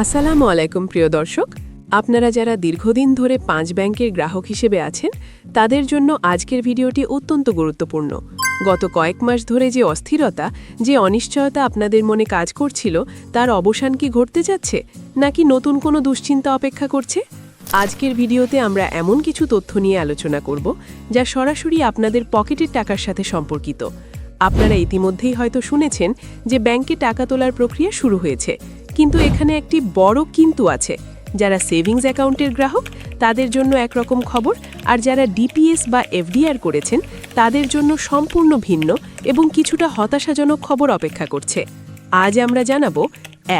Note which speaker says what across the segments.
Speaker 1: আসসালামু আলাইকুম, প্রিয় দর্শক। আপনারা যারা দীর্ঘদিন ধরে পাঁচ ব্যাংকের গ্রাহক হিসেবে আছেন, তাদের জন্য আজকের ভিডিওটি অত্যন্ত গুরুত্বপূর্ণ। গত কয়েক মাস ধরে যে অস্থিরতা, যে অনিশ্চয়তা আপনাদের মনে কাজ করছিল, তার অবসান কি ঘটতে যাচ্ছে, নাকি নতুন কোনো দুশ্চিন্তা অপেক্ষা করছে? আজকের ভিডিওতে আমরা এমন কিছু তথ্য নিয়ে আলোচনা করব, যা সরাসরি আপনাদের পকেটের টাকার সাথে সম্পর্কিত। আপনারা ইতিমধ্যেই হয়তো শুনেছেন যে ব্যাংকে টাকা তোলার প্রক্রিয়া শুরু হয়েছে। কিন্তু এখানে একটি বড় কিন্তু আছে, যারা সেভিংস অ্যাকাউন্টের গ্রাহক, তাদের জন্য একরকম খবর, আর যারা ডিপিএস বা এফডিআর করেছেন, তাদের জন্য সম্পূর্ণ ভিন্ন এবং কিছুটা হতাশাজনক খবর অপেক্ষা করছে। আজ আমরা জানাব,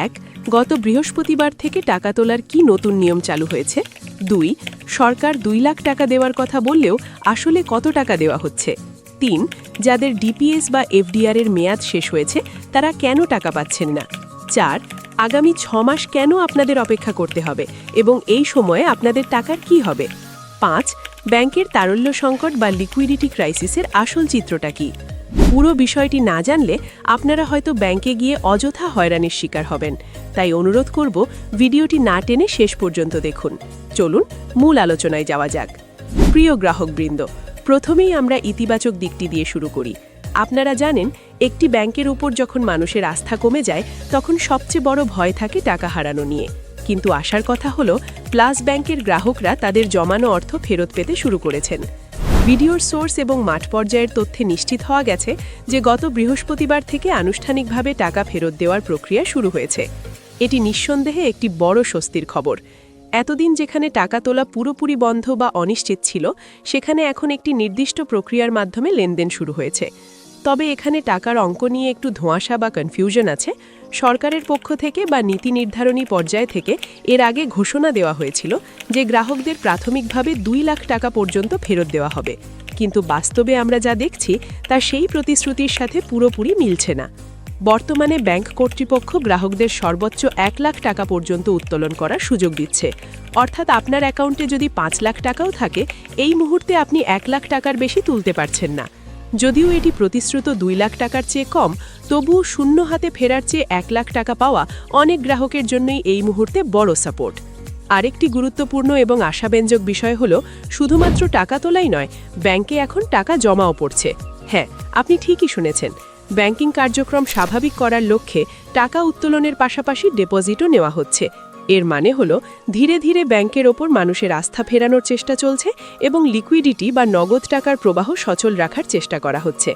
Speaker 1: এক, গত বৃহস্পতিবার থেকে টাকা তোলার কি নতুন নিয়ম চালু হয়েছে? দুই, সরকার দুই লাখ টাকা দেওয়ার কথা বললেও আসলে কত টাকা দেওয়া হচ্ছে? তিন, যাদের ডিপিএস বা এফডিআর এর মেয়াদ শেষ হয়েছে, তারা কেন টাকা পাচ্ছেন না? চার আগামী ছ মাস কেন আপনাদের অপেক্ষা করতে হবে এবং এই সময়ে আপনাদের টাকার কি হবে? পাঁচ, ব্যাংকের তারল্য সংকট বা লিকুইডিটি ক্রাইসিসের আসল চিত্রটা কি? পুরো বিষয়টি না জানলে আপনারা হয়তো ব্যাংকে গিয়ে অযথা হয়রানির শিকার হবেন। তাই অনুরোধ করব ভিডিওটি না টেনে শেষ পর্যন্ত দেখুন। চলুন মূল আলোচনায় যাওয়া যাক। প্রিয় গ্রাহকবৃন্দ, প্রথমেই আমরা ইতিবাচক দিকটি দিয়ে শুরু করি। আপনারা জানেন, একটি ব্যাংকের উপর যখন মানুষের আস্থা কমে যায়, তখন সবচেয়ে বড় ভয় থাকে টাকা হারানো নিয়ে। কিন্তু আসার কথা হলো, প্লাস ব্যাংকের গ্রাহকরা তাদের জমানো অর্থ ফেরত পেতে শুরু করেছেন। ভিডিওর সোর্স এবং মাঠ পর্যায়ের তথ্যে নিশ্চিত হওয়া গেছে যে গত বৃহস্পতিবার থেকে আনুষ্ঠানিকভাবে টাকা ফেরত দেওয়ার প্রক্রিয়া শুরু হয়েছে। এটি নিঃসন্দেহে একটি বড় স্বস্তির খবর। এতদিন যেখানে টাকা তোলা পুরোপুরি বন্ধ বা অনিশ্চিত ছিল, সেখানে এখন একটি নির্দিষ্ট প্রক্রিয়ার মাধ্যমে লেনদেন শুরু হয়েছে। তবে এখানে টাকার অঙ্ক নিয়ে একটু ধোঁয়াশা বা কনফিউশন আছে। সরকারের পক্ষ থেকে বা নীতি নির্ধারণী পর্যায় থেকে এর আগে ঘোষণা দেওয়া হয়েছিল যে গ্রাহকদের প্রাথমিকভাবে দুই লাখ টাকা পর্যন্ত ফেরত দেওয়া হবে। কিন্তু বাস্তবে আমরা যা দেখছি, তা সেই প্রতিশ্রুতির সাথে পুরোপুরি মিলছে না। বর্তমানে ব্যাংক কর্তৃপক্ষ গ্রাহকদের সর্বোচ্চ এক লাখ টাকা পর্যন্ত উত্তোলন করার সুযোগ দিচ্ছে। অর্থাৎ আপনার অ্যাকাউন্টে যদি পাঁচ লাখ টাকাও থাকে, এই মুহূর্তে আপনি এক লাখ টাকার বেশি তুলতে পারছেন না। যদিও এটি প্রতিশ্রুত দুই লাখ টাকার চেয়ে কম, তবুও শূন্য হাতে ফেরার চেয়ে এক লাখ টাকা পাওয়া অনেক গ্রাহকের জন্যই এই মুহূর্তে বড় সাপোর্ট। আরেকটি গুরুত্বপূর্ণ এবং আশাব্যঞ্জক বিষয় হল, শুধুমাত্র টাকা তোলাই নয়, ব্যাংকে এখন টাকা জমাও পড়ছে। হ্যাঁ আপনি ঠিকই শুনেছেন, ব্যাংকিং কার্যক্রম স্বাভাবিক করার লক্ষ্যে টাকা উত্তোলনের পাশাপাশি ডিপোজিটও নেওয়া হচ্ছে। এর মানে হল ধীরে ধীরে ব্যাংকের ওপর মানুষের আস্থা ফেরানোর চেষ্টা চলছে এবং লিকুইডিটি বা নগদ টাকার প্রবাহ সচল রাখার চেষ্টা করা হচ্ছে।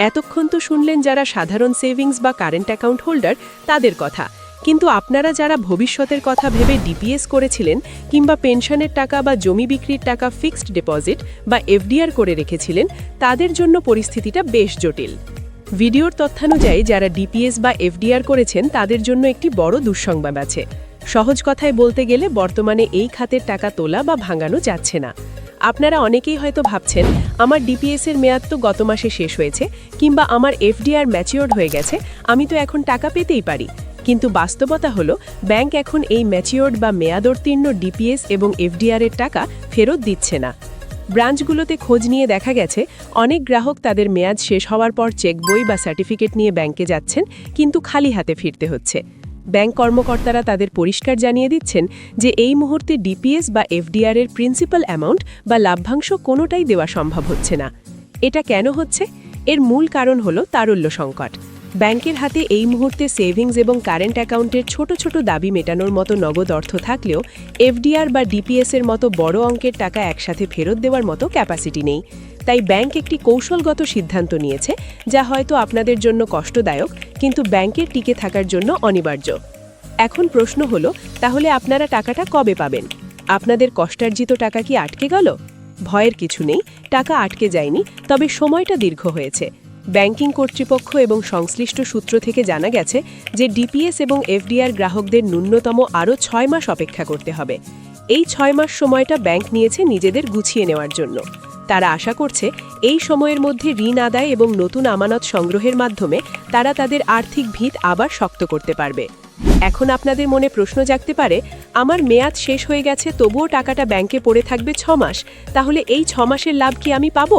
Speaker 1: এতক্ষণ তো শুনলেন যারা সাধারণ সেভিংস বা কারেন্ট অ্যাকাউন্ট হোল্ডার, তাদের কথা। কিন্তু আপনারা যারা ভবিষ্যতের কথা ভেবে ডিপিএস করেছিলেন কিংবা পেনশনের টাকা বা জমি বিক্রির টাকা ফিক্সড ডিপোজিট বা এফডিআর করে রেখেছিলেন, তাদের জন্য পরিস্থিতিটা বেশ জটিল। ভিডিওর তথ্যানুযায়ী যারা ডিপিএস বা এফডিআর করেছেন, তাদের জন্য একটি বড় দুঃসংবাদ আছে। সহজ কথায় বলতে গেলে বর্তমানে এই খাতের টাকা তোলা বা ভাঙানো যাচ্ছে না। আপনারা অনেকেই হয়তো ভাবছেন, আমার ডিপিএস এর মেয়াদ তো গত মাসে শেষ হয়েছে, কিংবা আমার এফডিআর ম্যাচিওর্ড হয়ে গেছে, আমি তো এখন টাকা পেতেই পারি। কিন্তু বাস্তবতা হলো, ব্যাংক এখন এই ম্যাচিওর্ড বা মেয়াদোত্তীর্ণ ডিপিএস এবং এফডিআর এর টাকা ফেরত দিচ্ছে না। ব্রাঞ্চগুলোতে খোঁজ নিয়ে দেখা গেছে, অনেক গ্রাহক তাদের মেয়াদ শেষ হওয়ার পর চেক বই বা সার্টিফিকেট নিয়ে ব্যাংকে যাচ্ছেন, কিন্তু খালি হাতে ফিরতে হচ্ছে। ব্যাংক কর্মকর্তারা তাদের পরিষ্কার জানিয়ে দিচ্ছেন যে এই মুহূর্তে ডিপিএস বা এফডিআর এর প্রিন্সিপাল অ্যামাউন্ট বা লাভ্যাংশ কোনোটাই দেওয়া সম্ভব হচ্ছে না। এটা কেন হচ্ছে? এর মূল কারণ হল তারল্য সংকট। ব্যাংকের হাতে এই মুহূর্তে সেভিংস এবং কারেন্ট অ্যাকাউন্টের ছোট ছোট দাবি মেটানোর মতো নগদ অর্থ থাকলেও এফডিআর বা ডিপিএস এর মতো বড় অঙ্কের টাকা একসাথে ফেরত দেওয়ার মতো ক্যাপাসিটি নেই। তাই ব্যাংক একটি কৌশলগত সিদ্ধান্ত নিয়েছে, যা হয়তো আপনাদের জন্য কষ্টদায়ক, কিন্তু ব্যাংকের টিকে থাকার জন্য অনিবার্য। এখন প্রশ্ন হলো, তাহলে আপনারা টাকাটা কবে পাবেন? আপনাদের কষ্টার্জিত টাকা কি আটকে গেল? ভয়ের কিছু নেই, টাকা আটকে যায়নি, তবে সময়টা দীর্ঘ হয়েছে। ব্যাংকিং কর্তৃপক্ষ এবং সংশ্লিষ্ট সূত্র থেকে জানা গেছে যে ডিপিএস এবং এফডিআর গ্রাহকদের ন্যূনতম আরও ছয় মাস অপেক্ষা করতে হবে। এই ছয় মাস সময়টা ব্যাংক নিয়েছে নিজেদের গুছিয়ে নেওয়ার জন্য। তারা আশা করছে এই সময়ের মধ্যে ঋণ আদায় এবং নতুন আমানত সংগ্রহের মাধ্যমে তারা তাদের আর্থিক ভিত আবার শক্ত করতে পারবে। এখন আপনাদের মনে প্রশ্ন জাগতে পারে, আমার মেয়াদ শেষ হয়ে গেছে, তবুও টাকাটা ব্যাংকে পড়ে থাকবে ছ মাস, তাহলে এই ছ মাসের লাভ কি আমি পাবো?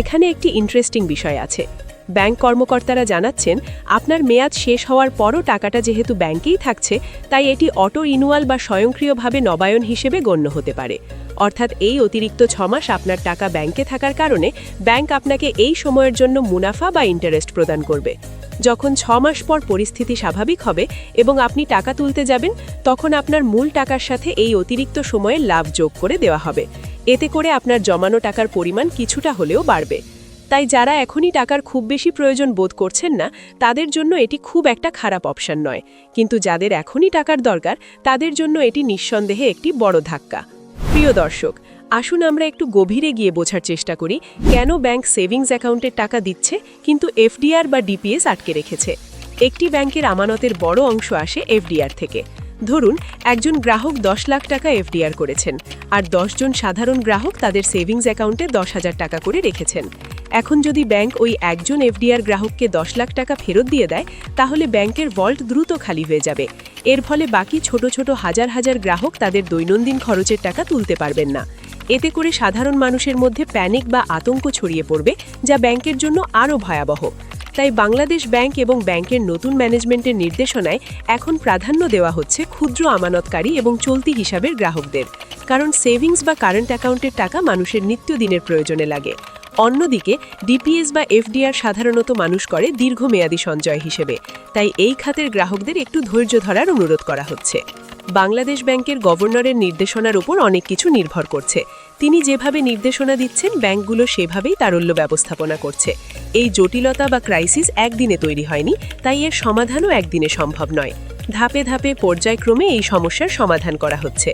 Speaker 1: এখানে একটি ইন্টারেস্টিং বিষয় আছে। ব্যাংক কর্মকর্তারা জানাচ্ছেন, আপনার মেয়াদ শেষ হওয়ার পরও টাকাটা যেহেতু ব্যাংকেই থাকছে, তাই এটি অটো ইনুয়াল বা স্বয়ংক্রিয়ভাবে নবায়ন হিসেবে গণ্য হতে পারে। অর্থাৎ এই অতিরিক্ত ছমাস আপনার টাকা ব্যাংকে থাকার কারণে ব্যাংক আপনাকে এই সময়ের জন্য মুনাফা বা ইন্টারেস্ট প্রদান করবে। যখন ছ মাস পর পরিস্থিতি স্বাভাবিক হবে এবং আপনি টাকা তুলতে যাবেন, তখন আপনার মূল টাকার সাথে এই অতিরিক্ত সময়ে লাভ যোগ করে দেওয়া হবে। এতে করে আপনার জমানো টাকার পরিমাণ কিছুটা হলেও বাড়বে। তাই যারা এখনই টাকার খুব বেশি প্রয়োজন বোধ করছেন না, তাদের জন্য এটি খুব একটা খারাপ অপশন নয়। কিন্তু যাদের এখনই টাকার দরকার, তাদের জন্য এটি নিঃসন্দেহে একটি বড় ধাক্কা। প্রিয় দর্শক, আসুন আমরা একটু গভীরে গিয়ে বোঝার চেষ্টা করি কেন ব্যাংক সেভিংস অ্যাকাউন্টের টাকা দিচ্ছে, কিন্তু এফডিআর বা ডিপিএস আটকে রেখেছে। একটি ব্যাংকের আমানতের বড় অংশ আসে এফডিআর থেকে। ধরুন, একজন গ্রাহক দশ লাখ টাকা এফডিআর করেছেন, আর জন সাধারণ গ্রাহক তাদের সেভিংস অ্যাকাউন্টে দশ হাজার টাকা করে রেখেছেন। এখন যদি ব্যাংক ওই একজন এফডিআর গ্রাহককে দশ লাখ টাকা ফেরত দিয়ে দেয়, তাহলে ব্যাংকের ভল্ট দ্রুত খালি হয়ে যাবে। এর ফলে বাকি ছোট ছোট হাজার হাজার গ্রাহক তাদের দৈনন্দিন খরচের টাকা তুলতে পারবেন না। এতে করে সাধারণ মানুষের মধ্যে প্যানিক বা আতঙ্ক ছড়িয়ে পড়বে, যা ব্যাংকের জন্য আরও ভয়াবহ। তাই বাংলাদেশ ব্যাংক এবং ব্যাংকের নতুন ম্যানেজমেন্টের নির্দেশনায় এখন প্রাধান্য দেওয়া হচ্ছে ক্ষুদ্র আমানতকারী এবং চলতি হিসাবের গ্রাহকদের। কারণ সেভিংস বা কারেন্ট অ্যাকাউন্টের টাকা মানুষের নিত্যদিনের প্রয়োজনে লাগে। অন্যদিকে ডিপিএস বা এফডিআর সাধারণত মানুষ করে দীর্ঘমেয়াদী সঞ্চয় হিসেবে। তাই এই খাতের গ্রাহকদের একটু ধৈর্য ধরার অনুরোধ করা হচ্ছে। বাংলাদেশ ব্যাংকের গভর্নরের নির্দেশনার উপর অনেক কিছু নির্ভর করছে। তিনি যেভাবে নির্দেশনা দিচ্ছেন, ব্যাংকগুলো সেভাবেই তারল্য ব্যবস্থাপনা করছে। এই জটিলতা বা ক্রাইসিস একদিনে তৈরি হয়নি, তাই এর সমাধানও একদিনে সম্ভব নয়। ধাপে ধাপে পর্যায়ক্রমে এই সমস্যার সমাধান করা হচ্ছে।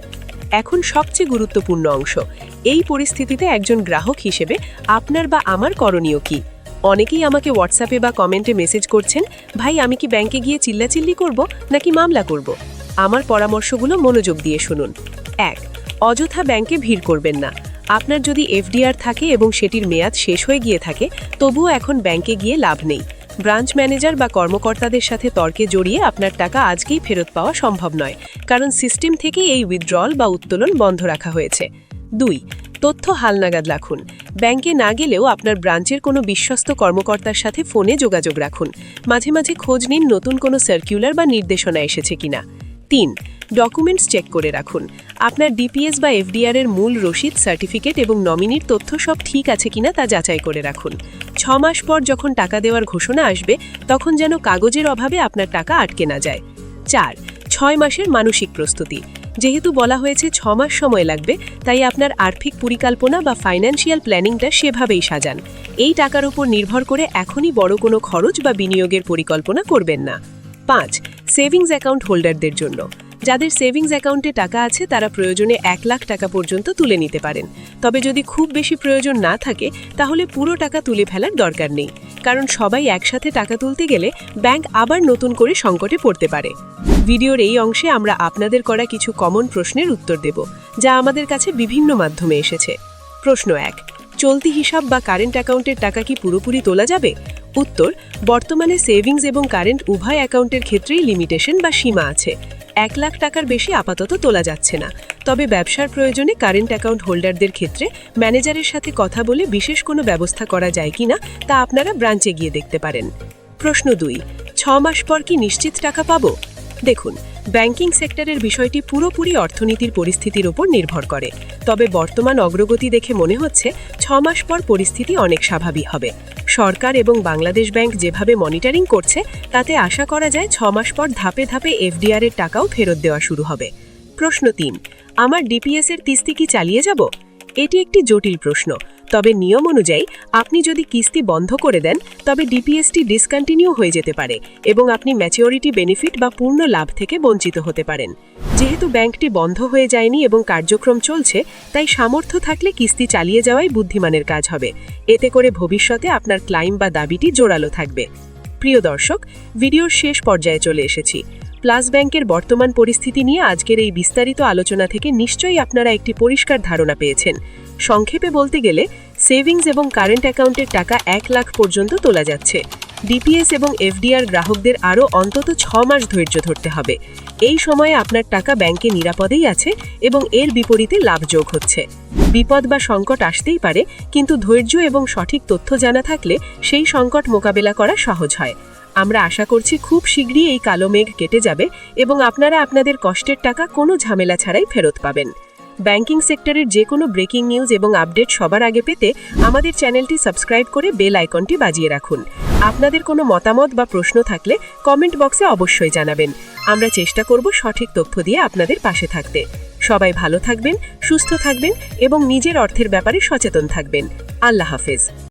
Speaker 1: এখন সবচেয়ে গুরুত্বপূর্ণ অংশ। এই পরিস্থিতিতে একজন গ্রাহক হিসেবে আপনার বা আমার করণীয় কি? অনেকেই আমাকে হোয়াটসঅ্যাপে বা কমেন্টে মেসেজ করছেন, ভাই, আমি কি ব্যাংকে গিয়ে চিল্লাচিল্লি করব নাকি মামলা করব? আমার পরামর্শগুলো মনোযোগ দিয়ে শুনুন। এক, অযথা ব্যাংকে ভিড় করবেন না। আপনার যদি এফডিআর থাকে এবং সেটির মেয়াদ শেষ হয়ে গিয়ে থাকে, তবুও এখন ব্যাংকে গিয়ে লাভ নেই। ব্রাঞ্চ ম্যানেজার বা কর্মকর্তাদের সাথে তর্কে জড়িয়ে আপনার টাকা আজকেই ফেরত পাওয়া সম্ভব নয়, কারণ সিস্টেম থেকে এই উইথড্রল বা উত্তোলন বন্ধ রাখা হয়েছে। দুই, তথ্য হালনাগাদ রাখুন। ব্যাংকে না গেলেও আপনার ব্রাঞ্চের কোনো বিশ্বস্ত কর্মকর্তার সাথে ফোনে যোগাযোগ রাখুন। মাঝে মাঝে খোঁজ নিন নতুন কোনো সার্কুলার বা নির্দেশনা এসেছে কিনা। তিন ডকুমেন্টস চেক করে রাখুন। আপনার ডিপিএস বা এফডিআর এর মূল রসিদ সার্টিফিকেট এবং নমিনির তথ্য সব ঠিক আছে কিনা তা যাচাই করে রাখুন। মাস পর যখন টাকা দেওয়ার ঘোষণা আসবে, তখন যেন কাগজের অভাবে আপনার টাকা আটকে না যায়। চার, ছয় মাসের মানসিক প্রস্তুতি। যেহেতু বলা হয়েছে ছ মাস সময় লাগবে, তাই আপনার আর্থিক পরিকল্পনা বা ফাইন্যান্সিয়াল প্ল্যানিংটা সেভাবেই সাজান। এই টাকার উপর নির্ভর করে এখনই বড় কোনো খরচ বা বিনিয়োগের পরিকল্পনা করবেন না। পাঁচ, সেভিংস অ্যাকাউন্ট হোল্ডারদের জন্য। যাদের সেভিংস অ্যাকাউন্টে টাকা আছে, তারা প্রয়োজনে এক লাখ টাকা পর্যন্ত তুলে নিতে পারেন। তবে যদি খুব বেশি প্রয়োজন না থাকে, তাহলে পুরো টাকা তুলে ফেলার দরকার নেই। কারণ সবাই একসাথে টাকা তুলতে গেলে ব্যাংক আবার নতুন করে সংকটে পড়তে পারে। ভিডিওর এই অংশে আমরা আপনাদের করা কিছু কমন প্রশ্নের উত্তর দেব, যা আমাদের কাছে বিভিন্ন মাধ্যমে এসেছে। প্রশ্ন এক, চলতি হিসাব বা কারেন্ট অ্যাকাউন্টের টাকা কি পুরোপুরি তোলা যাবে? উত্তর, বর্তমানে সেভিংস এবং কারেন্ট উভয় অ্যাকাউন্টের ক্ষেত্রেই লিমিটেশন বা সীমা আছে। এক লাখ টাকার বেশি আপাতত তোলা যাচ্ছে না। তবে ব্যবসার প্রয়োজনে কারেন্ট অ্যাকাউন্ট হোল্ডারদের ক্ষেত্রে ম্যানেজারের সাথে কথা বলে বিশেষ কোনো ব্যবস্থা করা যায় কি না তা আপনারা ব্রাঞ্চে গিয়ে দেখতে পারেন। প্রশ্ন দুই, ছ মাস পর কি নিশ্চিত টাকা পাব? দেখুন ব্যাংকিং সেক্টরের বিষয়টি পুরোপুরি অর্থনীতির পরিস্থিতির উপর নির্ভর করে। তবে বর্তমান অগ্রগতি দেখে মনে হচ্ছে ছ মাস পর পরিস্থিতি অনেক স্বাভাবিক হবে। সরকার এবং বাংলাদেশ ব্যাংক যেভাবে মনিটরিং করছে, তাতে আশা করা যায় ছ মাস পর ধাপে ধাপে এফডিআর এর টাকাও ফেরত দেওয়া শুরু হবে। প্রশ্ন তিন, আমার ডিপিএস এর কিস্তি কি চালিয়ে যাব? এটি একটি জটিল প্রশ্ন। তবে নিয়ম অনুযায়ী আপনি যদি কিস্তি বন্ধ করে দেন, তবে ডিপিএসটি ডিসকন্টিনিউ হয়ে যেতে পারে এবং আপনি ম্যাচিওরিটি বেনিফিট বা পূর্ণ লাভ থেকে বঞ্চিত হতে পারেন। যেহেতু ব্যাংকটি বন্ধ হয়ে যায়নি এবং কার্যক্রম চলছে, তাই সামর্থ্য থাকলে কিস্তি চালিয়ে যাওয়াই বুদ্ধিমানের কাজ হবে। এতে করে ভবিষ্যতে আপনার ক্লাইম বা দাবিটি জোরালো থাকবে। প্রিয় দর্শক, ভিডিওর শেষ পর্যায়ে চলে এসেছি। প্লাস ব্যাংকের বর্তমান পরিস্থিতি নিয়ে আজকের এই বিস্তারিত আলোচনা থেকে নিশ্চয়ই আপনারা একটি পরিষ্কার ধারণা পেয়েছেন। সংক্ষেপে বলতে গেলে, সেভিংস এবং কারেন্ট অ্যাকাউন্টের টাকা এক লাখ পর্যন্ত তোলা যাচ্ছে। ডিপিএস এবং এফডিআর গ্রাহকদের আরও অন্তত ছ মাস ধৈর্য ধরতে হবে। এই সময়ে আপনার টাকা ব্যাংকে নিরাপদেই আছে এবং এর বিপরীতে লাভ যোগ হচ্ছে। বিপদ বা সংকট আসতেই পারে, কিন্তু ধৈর্য এবং সঠিক তথ্য জানা থাকলে সেই সংকট মোকাবেলা করা সহজ হয়। আমরা আশা করছি খুব শীঘ্রই এই কালো মেঘ কেটে যাবে এবং আপনারা আপনাদের কষ্টের টাকা কোনো ঝামেলা ছাড়াই ফেরত পাবেন। ব্যাংকিং সেক্টরের যে কোনো ব্রেকিং নিউজ এবং আপডেট সবার আগে পেতে আমাদের চ্যানেলটি সাবস্ক্রাইব করে বেল আইকনটি বাজিয়ে রাখুন। আপনাদের কোনো মতামত বা প্রশ্ন থাকলে কমেন্ট বক্সে অবশ্যই জানাবেন। আমরা চেষ্টা করব সঠিক তথ্য দিয়ে আপনাদের পাশে থাকতে। সবাই ভালো থাকবেন, সুস্থ থাকবেন এবং নিজের অর্থের ব্যাপারে সচেতন থাকবেন। আল্লাহ হাফেজ।